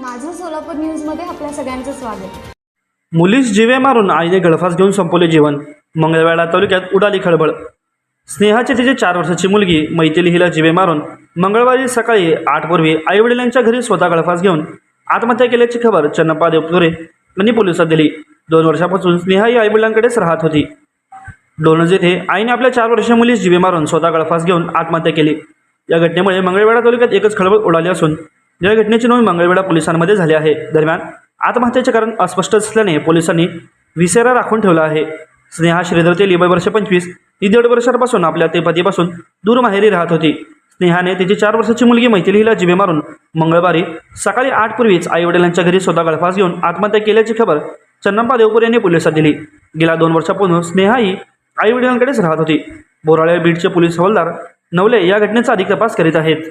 माझं सोलापूर न्यूजमध्ये आपल्या सगळ्यांचं स्वागत. मुलीस जिवे मारून आईने गळफास घेऊन संपवले जीवन. मंगळवेढा तालुक्यात उडाली खळबळ. स्नेहाची तिची चार वर्षाची मुलगी मैथिली हिला जिवे मारून मंगळवारी सकाळी आठपूर्वी आईवडिलांच्या घरी स्वतः गळफास घेऊन आत्महत्या केल्याची खबर चन्नप्पा देवपुरे यांनी पोलिसात दिली. दोन वर्षापासून स्नेहा ही आईवडिलांकडेच राहत होती. डोनज येथे आईने आपल्या चार वर्षीय मुलीस जिवे मारून स्वतः गळफास घेऊन आत्महत्या केली. या घटनेमुळे मंगळवेढा तालुक्यात एकच खळबळ उडाली असून या घटनेची नोंद मंगळवेढा पोलिसांमध्ये झाली आहे. दरम्यान आत्महत्येचे कारण अस्पष्ट असल्याने पोलिसांनी विसेरा राखून ठेवला आहे. स्नेहा श्रीधर तेली वय वर्ष पंचवीस ही दीड वर्षांपासून आपल्या ते पतीपासून दूर माहेरी राहत होती. स्नेहाने तिची चार वर्षाची मुलगी मैथिली हिला जिवे मारून मंगळवारी सकाळी आठ पूर्वीच आईवडिलांच्या घरी स्वतः गळफास घेऊन आत्महत्या केल्याची खबर चन्नप्पा देवपूर यांनी पोलिसात दिली. गेल्या दोन वर्षापूर्वी स्नेहा ही आईवडिलांकडेच राहत होती. बोराळे बीडचे पोलीस हवालदार नवले या घटनेचा अधिक तपास करीत आहेत.